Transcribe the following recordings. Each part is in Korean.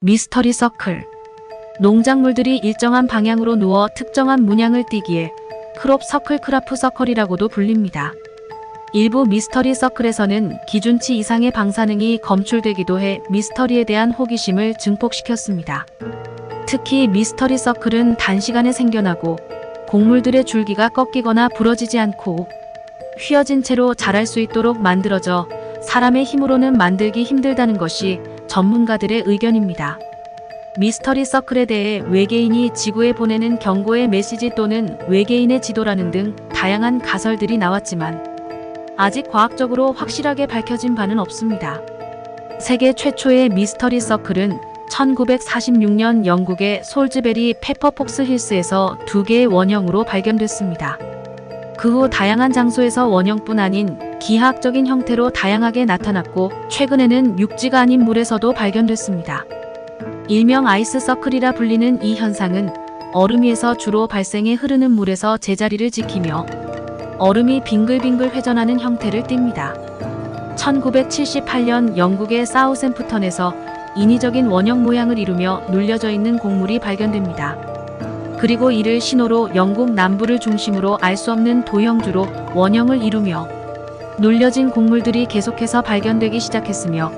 미스터리 서클. 농작물들이 일정한 방향으로 누워 특정한 문양을 띠기에 크롭 서클 크라프 서클이라고도 불립니다. 일부 미스터리 서클에서는 기준치 이상의 방사능이 검출되기도 해 미스터리에 대한 호기심을 증폭시켰습니다. 특히 미스터리 서클은 단시간에 생겨나고 곡물들의 줄기가 꺾이거나 부러지지 않고 휘어진 채로 자랄 수 있도록 만들어져 사람의 힘으로는 만들기 힘들다는 것이 전문가들의 의견입니다. 미스터리 서클에 대해 외계인이 지구에 보내는 경고의 메시지 또는 외계인의 지도라는 등 다양한 가설들이 나왔지만 아직 과학적으로 확실하게 밝혀진 바는 없습니다. 세계 최초의 미스터리 서클은 1946년 영국의 솔즈베리 페퍼폭스 힐스에서 두 개의 원형으로 발견됐습니다. 그 후 다양한 장소에서 원형뿐 아닌 기하학적인 형태로 다양하게 나타났고 최근에는 육지가 아닌 물에서도 발견됐습니다. 일명 아이스 서클이라 불리는 이 현상은 얼음 위에서 주로 발생해 흐르는 물에서 제자리를 지키며 얼음이 빙글빙글 회전하는 형태를 띱니다. 1978년 영국의 사우샘프턴에서 인위적인 원형 모양을 이루며 눌려져 있는 곡물이 발견됩니다. 그리고 이를 신호로 영국 남부를 중심으로 알 수 없는 도형주로 원형을 이루며 눌려진 곡물들이 계속해서 발견되기 시작했으며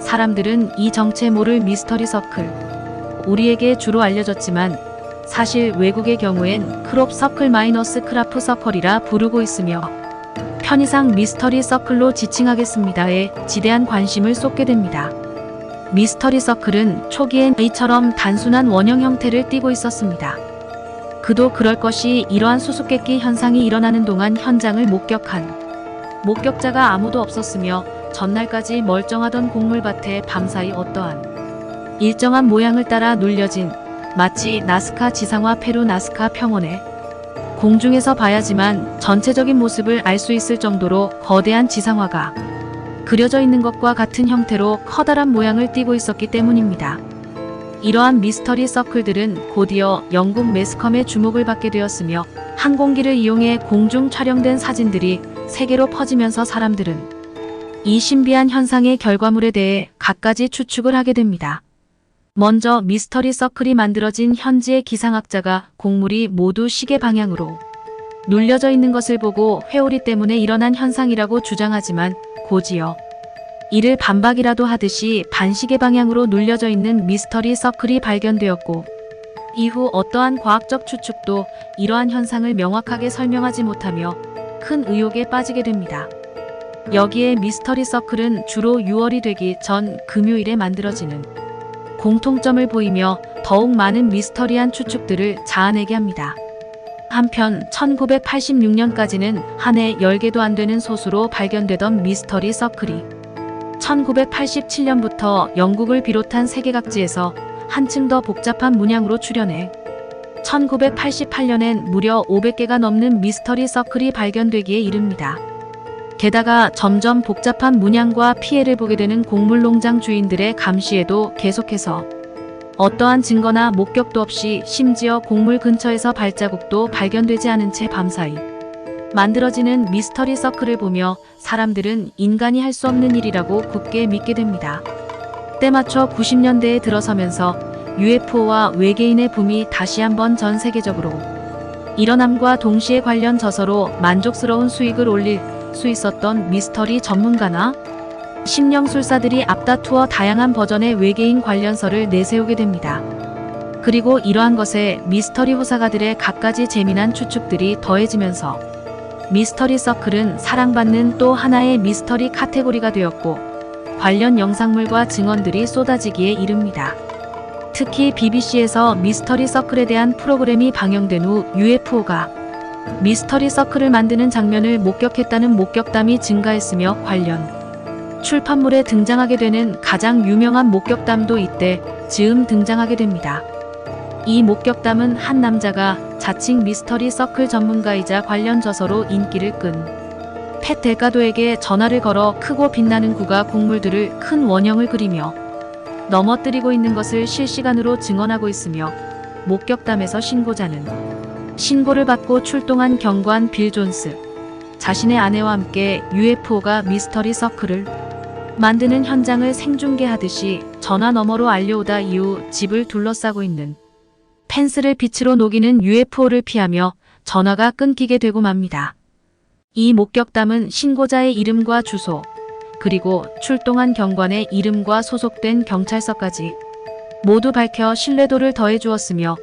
사람들은 이 정체 모를 미스터리 서클, 우리에게 주로 알려졌지만 사실 외국의 경우엔 크롭 서클 마이너스 크라프 서클이라 부르고 있으며 편의상 미스터리 서클로 지칭하겠습니다에 지대한 관심을 쏟게 됩니다. 미스터리 서클은 초기엔 A처럼 단순한 원형 형태를 띠고 있었습니다. 그도 그럴 것이 이러한 수수께끼 현상이 일어나는 동안 현장을 목격한 목격자가 아무도 없었으며 전날까지 멀쩡하던 곡물밭에 밤사이 어떠한 일정한 모양을 따라 눌려진 마치 나스카 지상화 페루 나스카 평원에 공중에서 봐야지만 전체적인 모습을 알 수 있을 정도로 거대한 지상화가 그려져 있는 것과 같은 형태로 커다란 모양을 띠고 있었기 때문입니다. 이러한 미스터리 서클들은 곧이어 영국 매스컴의 주목을 받게 되었으며 항공기를 이용해 공중 촬영된 사진들이 세계로 퍼지면서 사람들은 이 신비한 현상의 결과물에 대해 갖가지 추측을 하게 됩니다. 먼저 미스터리 서클이 만들어진 현지의 기상학자가 곡물이 모두 시계 방향으로 눌려져 있는 것을 보고 회오리 때문에 일어난 현상이라고 주장하지만 고지어 이를 반박이라도 하듯이 반시계 방향으로 눌려져 있는 미스터리 서클이 발견되었고 이후 어떠한 과학적 추측도 이러한 현상을 명확하게 설명하지 못하며 큰 의혹에 빠지게 됩니다. 여기에 미스터리 서클은 주로 6월이 되기 전 금요일에 만들어지는 공통점을 보이며 더욱 많은 미스터리한 추측들을 자아내게 합니다. 한편 1986년까지는 한 해 10개도 안 되는 소수로 발견되던 미스터리 서클이 1987년부터 영국을 비롯한 세계 각지에서 한층 더 복잡한 문양으로 출현해 1988년엔 무려 500개가 넘는 미스터리 서클이 발견되기에 이릅니다. 게다가 점점 복잡한 문양과 피해를 보게 되는 곡물 농장 주인들의 감시에도 계속해서 어떠한 증거나 목격도 없이 심지어 곡물 근처에서 발자국도 발견되지 않은 채 밤사이 만들어지는 미스터리 서클을 보며 사람들은 인간이 할 수 없는 일이라고 굳게 믿게 됩니다. 때 맞춰 90년대에 들어서면서 UFO와 외계인의 붐이 다시 한번 전 세계적으로 일어남과 동시에 관련 저서로 만족스러운 수익을 올릴 수 있었던 미스터리 전문가나 심령술사들이 앞다투어 다양한 버전의 외계인 관련서를 내세우게 됩니다. 그리고 이러한 것에 미스터리 호사가들의 갖가지 재미난 추측들이 더해지면서 미스터리 서클은 사랑받는 또 하나의 미스터리 카테고리가 되었고 관련 영상물과 증언들이 쏟아지기에 이릅니다. 특히 BBC에서 미스터리 서클에 대한 프로그램이 방영된 후 UFO가 미스터리 서클을 만드는 장면을 목격했다는 목격담이 증가했으며 관련 출판물에 등장하게 되는 가장 유명한 목격담도 이때 즈음 등장하게 됩니다. 이 목격담은 한 남자가 자칭 미스터리 서클 전문가이자 관련 저서로 인기를 끈팻 델가도에게 전화를 걸어 크고 빛나는 구가 곡물들을 큰 원형을 그리며 넘어뜨리고 있는 것을 실시간으로 증언하고 있으며 목격담에서 신고자는 신고를 받고 출동한 경관 빌 존스 자신의 아내와 함께 UFO가 미스터리 서클을 만드는 현장을 생중계하듯이 전화 너머로 알려오다 이후 집을 둘러싸고 있는 펜스를 빛으로 녹이는 UFO를 피하며 전화가 끊기게 되고 맙니다. 이 목격담은 신고자의 이름과 주소, 그리고 출동한 경관의 이름과 소속된 경찰서까지 모두 밝혀 신뢰도를 더해 주었으며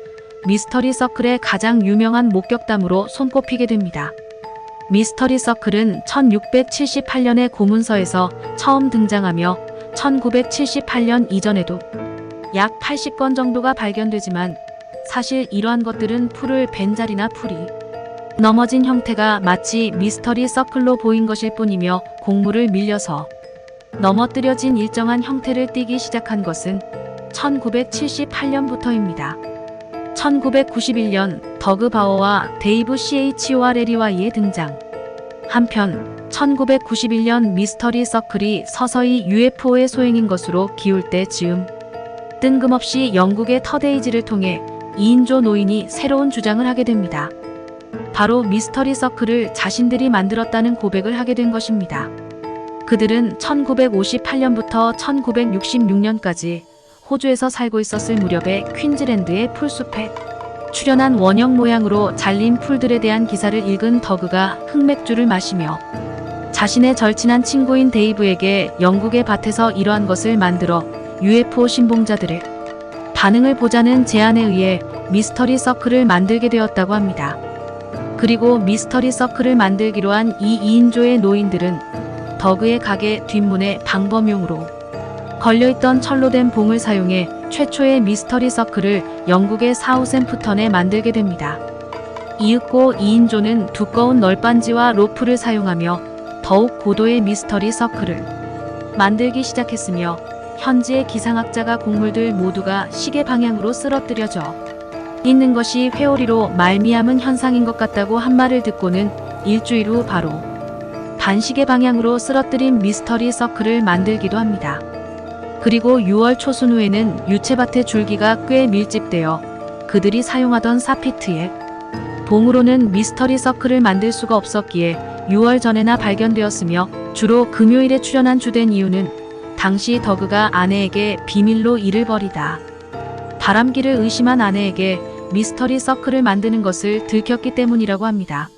미스터리 서클의 가장 유명한 목격담으로 손꼽히게 됩니다. 미스터리 서클은 1678년의 고문서에서 처음 등장하며 1978년 이전에도 약 80건 정도가 발견되지만 사실 이러한 것들은 풀을 벤자리나 풀이 넘어진 형태가 마치 미스터리 서클로 보인 것일 뿐이며 곡물을 밀려서 넘어뜨려진 일정한 형태를 띠기 시작한 것은 1978년부터입니다. 1991년 더그 바워와 데이브 CHORLEY의 등장. 한편 1991년 미스터리 서클이 서서히 UFO의 소행인 것으로 기울 때 즈음 뜬금없이 영국의 터데이지를 통해 2인조 노인이 새로운 주장을 하게 됩니다. 바로 미스터리 서클을 자신들이 만들었다는 고백을 하게 된 것입니다. 그들은 1958년부터 1966년까지 호주에서 살고 있었을 무렵에 퀸즈랜드의 풀숲에 출현한 원형 모양으로 잘린 풀들에 대한 기사를 읽은 더그가 흑맥주를 마시며 자신의 절친한 친구인 데이브에게 영국의 밭에서 이러한 것을 만들어 UFO 신봉자들의 반응을 보자는 제안에 의해 미스터리 서클을 만들게 되었다고 합니다. 그리고 미스터리 서클을 만들기로 한 이 2인조의 노인들은 더그의 가게 뒷문에 방범용으로 걸려있던 철로 된 봉을 사용해 최초의 미스터리 서클을 영국의 사우샘프턴에 만들게 됩니다. 이윽고 2인조는 두꺼운 널빤지와 로프를 사용하며 더욱 고도의 미스터리 서클을 만들기 시작했으며 현지의 기상학자가 곡물들 모두가 시계 방향으로 쓰러뜨려져 있는 것이 회오리로 말미암은 현상인 것 같다고 한 말을 듣고는 일주일 후 바로 반시계 방향으로 쓰러뜨린 미스터리 서클을 만들기도 합니다. 그리고 6월 초순 후에는 유채밭의 줄기가 꽤 밀집되어 그들이 사용하던 사피트에 봉으로는 미스터리 서클을 만들 수가 없었기에 6월 전에나 발견되었으며 주로 금요일에 출연한 주된 이유는 당시 더그가 아내에게 비밀로 일을 벌이다. 바람기를 의심한 아내에게 미스터리 서클을 만드는 것을 들켰기 때문이라고 합니다.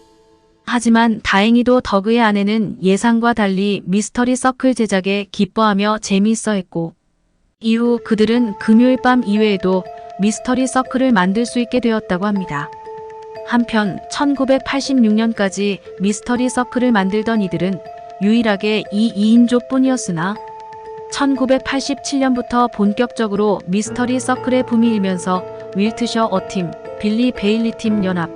하지만 다행히도 더그의 아내는 예상과 달리 미스터리 서클 제작에 기뻐하며 재미있어 했고, 이후 그들은 금요일 밤 이외에도 미스터리 서클을 만들 수 있게 되었다고 합니다. 한편 1986년까지 미스터리 서클을 만들던 이들은 유일하게 이 2인조 뿐이었으나 1987년부터 본격적으로 미스터리 서클의 붐이 일면서 윌트셔 어팀, 빌리 베일리 팀 연합,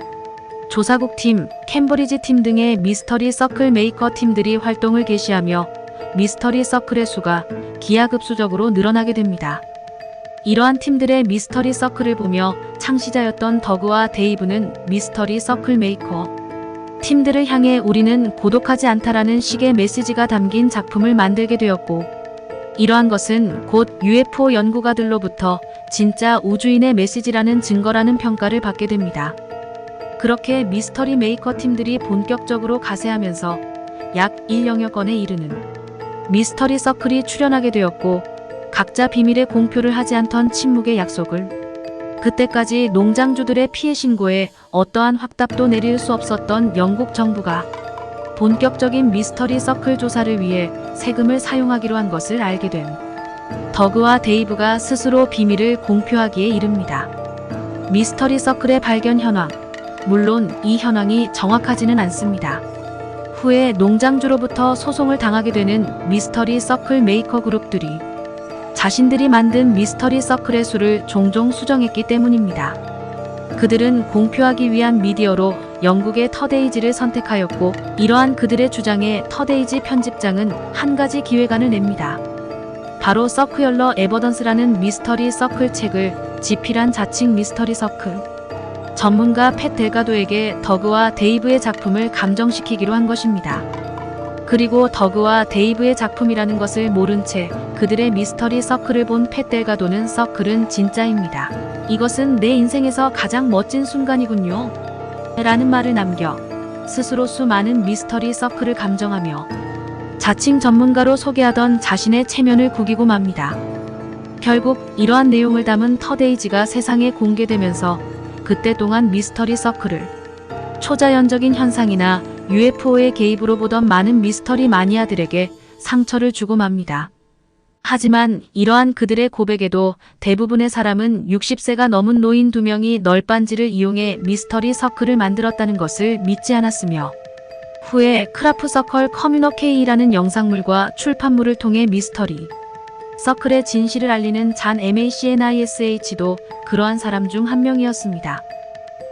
조사국 팀, 캠브리지 팀 등의 미스터리 서클 메이커 팀들이 활동을 개시하며 미스터리 서클의 수가 기하급수적으로 늘어나게 됩니다. 이러한 팀들의 미스터리 서클을 보며 창시자였던 더그와 데이브는 미스터리 서클 메이커 팀들을 향해 우리는 고독하지 않다라는 식의 메시지가 담긴 작품을 만들게 되었고 이러한 것은 곧 UFO 연구가들로부터 진짜 우주인의 메시지라는 증거라는 평가를 받게 됩니다. 그렇게 미스터리 메이커 팀들이 본격적으로 가세하면서 약 1영여 건에 이르는 미스터리 서클이 출연하게 되었고 각자 비밀의 공표를 하지 않던 침묵의 약속을 그때까지 농장주들의 피해 신고에 어떠한 확답도 내릴 수 없었던 영국 정부가 본격적인 미스터리 서클 조사를 위해 세금을 사용하기로 한 것을 알게 된 더그와 데이브가 스스로 비밀을 공표하기에 이릅니다. 미스터리 서클의 발견 현황. 물론 이 현황이 정확하지는 않습니다. 후에 농장주로부터 소송을 당하게 되는 미스터리 서클 메이커 그룹들이 자신들이 만든 미스터리 서클의 수를 종종 수정했기 때문입니다. 그들은 공표하기 위한 미디어로 영국의 터데이지를 선택하였고 이러한 그들의 주장에 터데이지 편집장은 한 가지 기획안을 냅니다. 바로 서크열러 에버던스라는 미스터리 서클 책을 집필한 자칭 미스터리 서클 전문가 팻 델가도에게 더그와 데이브의 작품을 감정시키기로 한 것입니다. 그리고 더그와 데이브의 작품이라는 것을 모른 채 그들의 미스터리 서클을 본팻 델가도는 서클은 진짜입니다. 이것은 내 인생에서 가장 멋진 순간이군요. 라는 말을 남겨 스스로 수많은 미스터리 서클을 감정하며 자칭 전문가로 소개하던 자신의 체면을 구기고 맙니다. 결국 이러한 내용을 담은 터데이지가 세상에 공개되면서 그때 동안 미스터리 서클을 초자연적인 현상이나 UFO의 개입으로 보던 많은 미스터리 마니아들에게 상처를 주고 맙니다. 하지만 이러한 그들의 고백에도 대부분의 사람은 60세가 넘은 노인 두 명이 널빤지를 이용해 미스터리 서클을 만들었다는 것을 믿지 않았으며 후에 크라프 서컬 커뮤너케이라는 영상물과 출판물을 통해 미스터리 서클의 진실을 알리는 잔 MACNISH도 그러한 사람 중 한 명이었습니다.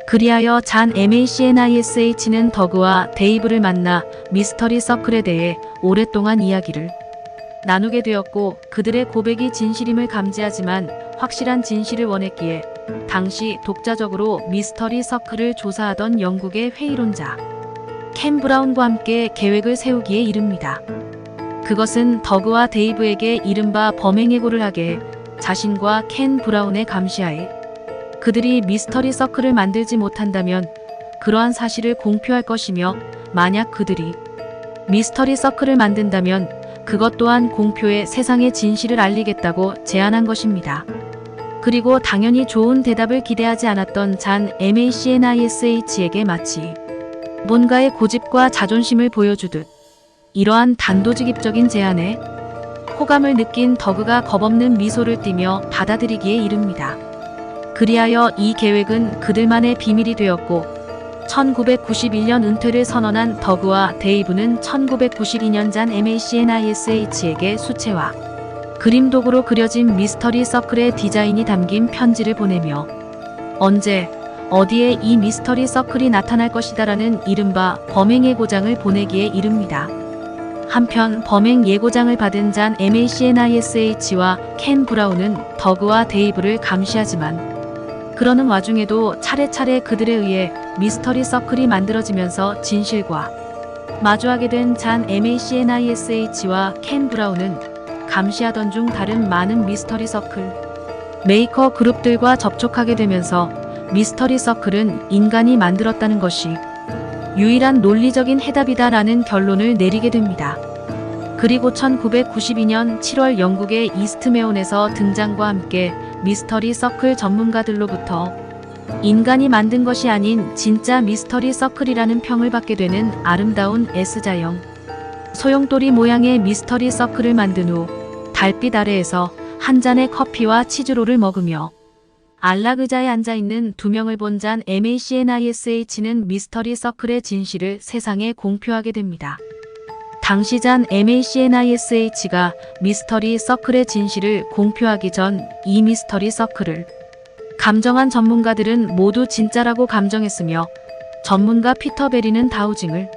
그리하여 잔 MACNISH는 더그와 데이브를 만나 미스터리 서클에 대해 오랫동안 이야기를 나누게 되었고 그들의 고백이 진실임을 감지하지만 확실한 진실을 원했기에 당시 독자적으로 미스터리 서클을 조사하던 영국의 회의론자 켄 브라운과 함께 계획을 세우기에 이릅니다. 그것은 더그와 데이브에게 이른바 범행 예고를 하게 자신과 켄 브라운의 감시하에 그들이 미스터리 서클을 만들지 못한다면 그러한 사실을 공표할 것이며 만약 그들이 미스터리 서클을 만든다면 그것 또한 공표해 세상의 진실을 알리겠다고 제안한 것입니다. 그리고 당연히 좋은 대답을 기대하지 않았던 잔 MACNISH에게 마치 뭔가의 고집과 자존심을 보여주듯 이러한 단도직입적인 제안에 호감을 느낀 더그가 겁없는 미소를 띠며 받아들이기에 이릅니다. 그리하여 이 계획은 그들만의 비밀이 되었고 1991년 은퇴를 선언한 더그와 데이브는 1992년 잔 MACNISH에게 수채화 그림 도구로 그려진 미스터리 서클의 디자인이 담긴 편지를 보내며 언제 어디에 이 미스터리 서클이 나타날 것이다라는 이른바 범행 예고장을 보내기에 이릅니다. 한편 범행 예고장을 받은 잔 MACNISH와 켄 브라운은 더그와 데이브를 감시하지만 그러는 와중에도 차례차례 그들에 의해 미스터리 서클이 만들어지면서 진실과 마주하게 된 잔 MACNISH와 켄 브라운은 감시하던 중 다른 많은 미스터리 서클 메이커 그룹들과 접촉하게 되면서 미스터리 서클은 인간이 만들었다는 것이 유일한 논리적인 해답이다라는 결론을 내리게 됩니다. 그리고 1992년 7월 영국의 이스트메온에서 등장과 함께 미스터리 서클 전문가들로부터 인간이 만든 것이 아닌 진짜 미스터리 서클이라는 평을 받게 되는 아름다운 S자형 소용돌이 모양의 미스터리 서클을 만든 후 달빛 아래에서 한 잔의 커피와 치즈롤을 먹으며 안락 의자에 앉아 있는 두 명을 본 잔 MACNISH는 미스터리 서클의 진실을 세상에 공표하게 됩니다. 당시 잔 MACNISH가 미스터리 서클의 진실을 공표하기 전 이 미스터리 서클을 감정한 전문가들은 모두 진짜라고 감정했으며 전문가 피터 베리는 다우징을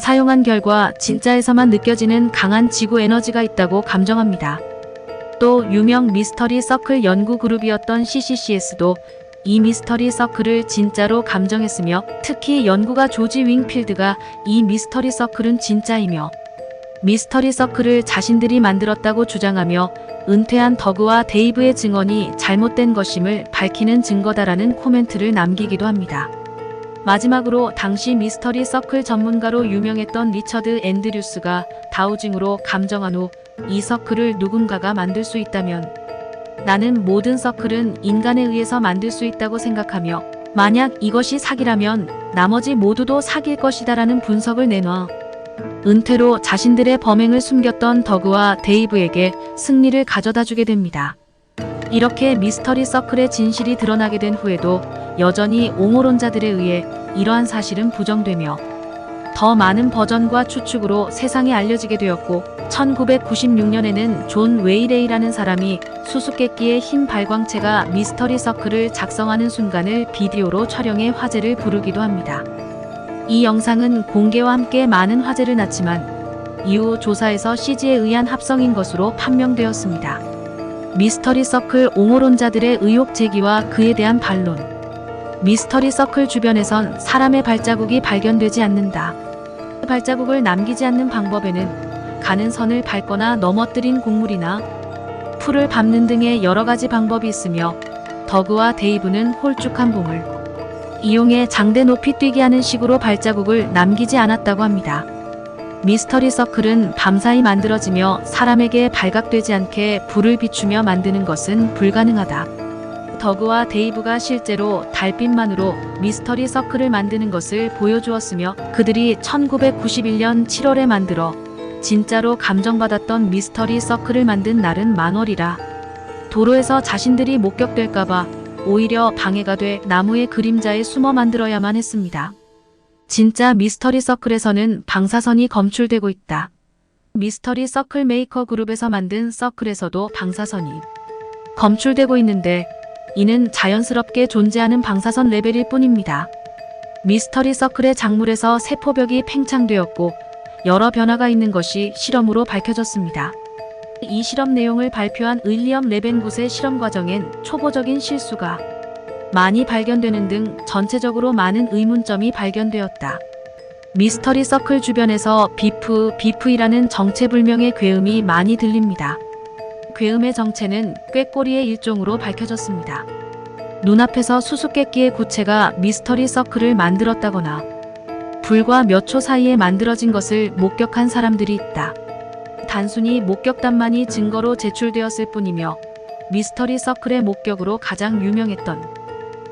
사용한 결과 진짜에서만 느껴지는 강한 지구 에너지가 있다고 감정합니다. 또 유명 미스터리 서클 연구 그룹이었던 CCCS도 이 미스터리 서클을 진짜로 감정했으며 특히 연구가 조지 윙필드가 이 미스터리 서클은 진짜이며 미스터리 서클을 자신들이 만들었다고 주장하며 은퇴한 더그와 데이브의 증언이 잘못된 것임을 밝히는 증거다라는 코멘트를 남기기도 합니다. 마지막으로 당시 미스터리 서클 전문가로 유명했던 리처드 앤드류스가 다우징으로 감정한 후 이 서클을 누군가가 만들 수 있다면 나는 모든 서클은 인간에 의해서 만들 수 있다고 생각하며 만약 이것이 사기라면 나머지 모두도 사기일 것이다라는 분석을 내놔 은퇴로 자신들의 범행을 숨겼던 더그와 데이브에게 승리를 가져다 주게 됩니다. 이렇게 미스터리 서클의 진실이 드러나게 된 후에도 여전히 옹호론자들에 의해 이러한 사실은 부정되며 더 많은 버전과 추측으로 세상에 알려지게 되었고 1996년에는 존 웨이레이라는 사람이 수수께끼의 흰 발광체가 미스터리 서클을 작성하는 순간을 비디오로 촬영해 화제를 부르기도 합니다. 이 영상은 공개와 함께 많은 화제를 낳지만 이후 조사에서 CG에 의한 합성인 것으로 판명되었습니다. 미스터리 서클 옹호론자들의 의혹 제기와 그에 대한 반론. 미스터리 서클 주변에선 사람의 발자국이 발견되지 않는다. 발자국을 남기지 않는 방법에는 가는 선을 밟거나 넘어뜨린 곡물이나 풀을 밟는 등의 여러 가지 방법이 있으며 더그와 데이브는 홀쭉한 봉을 이용해 장대 높이 뛰게 하는 식으로 발자국을 남기지 않았다고 합니다. 미스터리 서클은 밤사이 만들어지며 사람에게 발각되지 않게 불을 비추며 만드는 것은 불가능하다. 더그와 데이브가 실제로 달빛만으로 미스터리 서클을 만드는 것을 보여주었으며 그들이 1991년 7월에 만들어 진짜로 감정받았던 미스터리 서클을 만든 날은 만월이라. 도로에서 자신들이 목격될까봐 오히려 방해가 돼 나무의 그림자에 숨어 만들어야만 했습니다. 진짜 미스터리 서클에서는 방사선이 검출되고 있다. 미스터리 서클 메이커 그룹에서 만든 서클에서도 방사선이 검출되고 있는데 이는 자연스럽게 존재하는 방사선 레벨일 뿐입니다. 미스터리 서클의 작물에서 세포벽이 팽창되었고 여러 변화가 있는 것이 실험으로 밝혀졌습니다. 이 실험 내용을 발표한 윌리엄 레벤굿의 실험 과정엔 초보적인 실수가 많이 발견되는 등 전체적으로 많은 의문점이 발견되었다. 미스터리 서클 주변에서 비프, 비프이라는 정체불명의 괴음이 많이 들립니다. 괴음의 정체는 꾀꼬리의 일종으로 밝혀졌습니다. 눈앞에서 수수께끼의 구체가 미스터리 서클을 만들었다거나 불과 몇 초 사이에 만들어진 것을 목격한 사람들이 있다. 단순히 목격담만이 증거로 제출되었을 뿐이며 미스터리 서클의 목격으로 가장 유명했던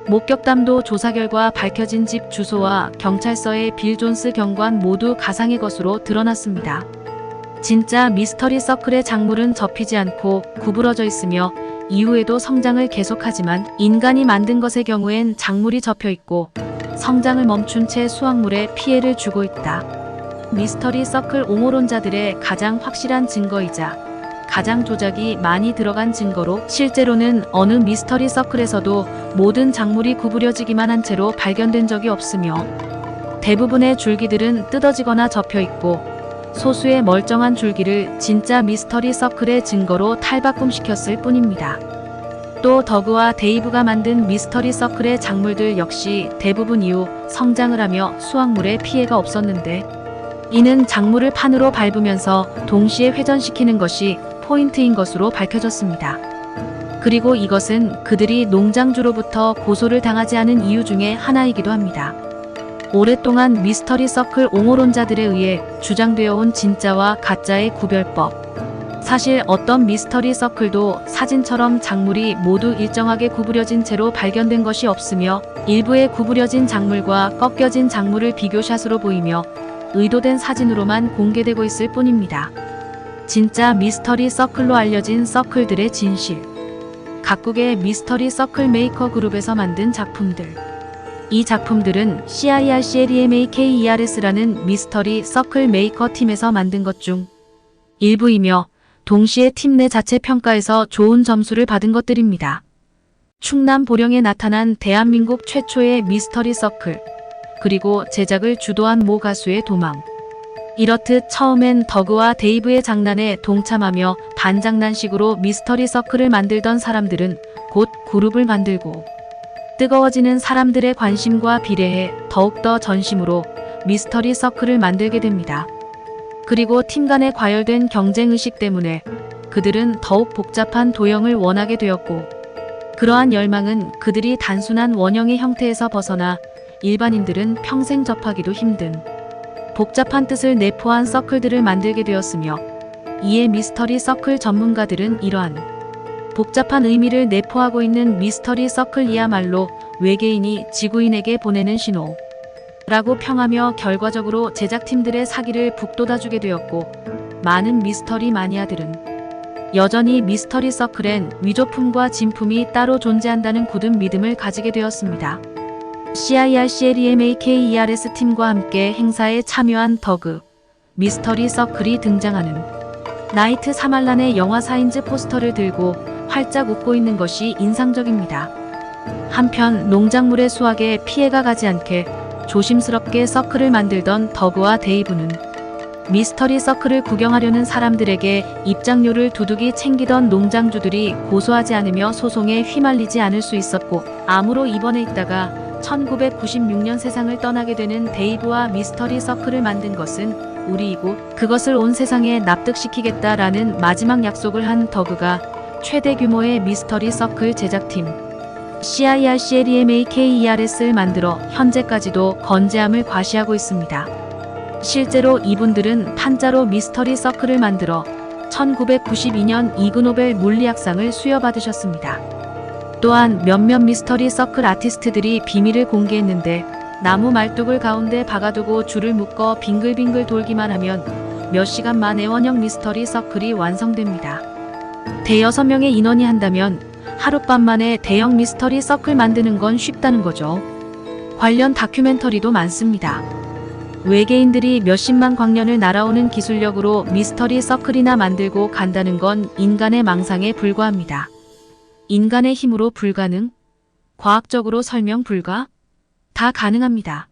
목격담도 조사 결과 밝혀진 집 주소와 경찰서의 빌 존스 경관 모두 가상의 것으로 드러났습니다. 진짜 미스터리 서클의 작물은 접히지 않고 구부러져 있으며 이후에도 성장을 계속하지만 인간이 만든 것의 경우엔 작물이 접혀 있고 성장을 멈춘 채 수확물에 피해를 주고 있다. 미스터리 서클 옹호론자들의 가장 확실한 증거이자 가장 조작이 많이 들어간 증거로 실제로는 어느 미스터리 서클에서도 모든 작물이 구부려지기만 한 채로 발견된 적이 없으며 대부분의 줄기들은 뜯어지거나 접혀 있고 소수의 멀쩡한 줄기를 진짜 미스터리 서클의 증거로 탈바꿈시켰을 뿐입니다. 또 더그와 데이브가 만든 미스터리 서클의 작물들 역시 대부분 이후 성장을 하며 수확물에 피해가 없었는데 이는 작물을 판으로 밟으면서 동시에 회전시키는 것이 포인트인 것으로 밝혀졌습니다. 그리고 이것은 그들이 농장주로부터 고소를 당하지 않은 이유 중에 하나이기도 합니다. 오랫동안 미스터리 서클 옹호론자들에 의해 주장되어 온 진짜와 가짜의 구별법. 사실 어떤 미스터리 서클도 사진처럼 작물이 모두 일정하게 구부려진 채로 발견된 것이 없으며 일부의 구부려진 작물과 꺾여진 작물을 비교샷으로 보이며 의도된 사진으로만 공개되고 있을 뿐입니다. 진짜 미스터리 서클로 알려진 서클들의 진실. 각국의 미스터리 서클 메이커 그룹에서 만든 작품들. 이 작품들은 CIRCLEMAKERS라는 미스터리 서클 메이커 팀에서 만든 것 중 일부이며 동시에 팀 내 자체 평가에서 좋은 점수를 받은 것들입니다. 충남 보령에 나타난 대한민국 최초의 미스터리 서클, 그리고 제작을 주도한 모 가수의 도망. 이렇듯 처음엔 더그와 데이브의 장난에 동참하며 반장난식으로 미스터리 서클을 만들던 사람들은 곧 그룹을 만들고 뜨거워지는 사람들의 관심과 비례해 더욱더 전심으로 미스터리 서클을 만들게 됩니다. 그리고 팀 간의 과열된 경쟁의식 때문에 그들은 더욱 복잡한 도형을 원하게 되었고 그러한 열망은 그들이 단순한 원형의 형태에서 벗어나 일반인들은 평생 접하기도 힘든 복잡한 뜻을 내포한 서클들을 만들게 되었으며 이에 미스터리 서클 전문가들은 이러한 복잡한 의미를 내포하고 있는 미스터리 서클이야말로 외계인이 지구인에게 보내는 신호 라고 평하며 결과적으로 제작팀들의 사기를 북돋아주게 되었고 많은 미스터리 마니아들은 여전히 미스터리 서클엔 위조품과 진품이 따로 존재한다는 굳은 믿음을 가지게 되었습니다. CIRCLEMAKERS 팀과 함께 행사에 참여한 더그, 미스터리 서클이 등장하는 나이트 사말란의 영화 사인즈 포스터를 들고 활짝 웃고 있는 것이 인상적입니다. 한편 농작물의 수확에 피해가 가지 않게 조심스럽게 서클을 만들던 더그와 데이브는 미스터리 서클을 구경하려는 사람들에게 입장료를 두둑이 챙기던 농장주들이 고소하지 않으며 소송에 휘말리지 않을 수 있었고 암으로 입원해 있다가 1996년 세상을 떠나게 되는 데이브와 미스터리 서클을 만든 것은 우리 이곳 그것을 온 세상에 납득시키겠다라는 마지막 약속을 한 더그가 최대 규모의 미스터리 서클 제작팀 CIRCLEMAKERS를 만들어 현재까지도 건재함을 과시하고 있습니다. 실제로 이분들은 판자로 미스터리 서클을 만들어 1992년 이그노벨 물리학상을 수여받으셨습니다. 또한 몇몇 미스터리 서클 아티스트들이 비밀을 공개했는데 나무 말뚝을 가운데 박아두고 줄을 묶어 빙글빙글 돌기만 하면 몇 시간 만에 원형 미스터리 서클이 완성됩니다. 대여섯 명의 인원이 한다면 하룻밤 만에 대형 미스터리 서클 만드는 건 쉽다는 거죠. 관련 다큐멘터리도 많습니다. 외계인들이 몇십만 광년을 날아오는 기술력으로 미스터리 서클이나 만들고 간다는 건 인간의 망상에 불과합니다. 인간의 힘으로 불가능? 과학적으로 설명 불가? 다 가능합니다.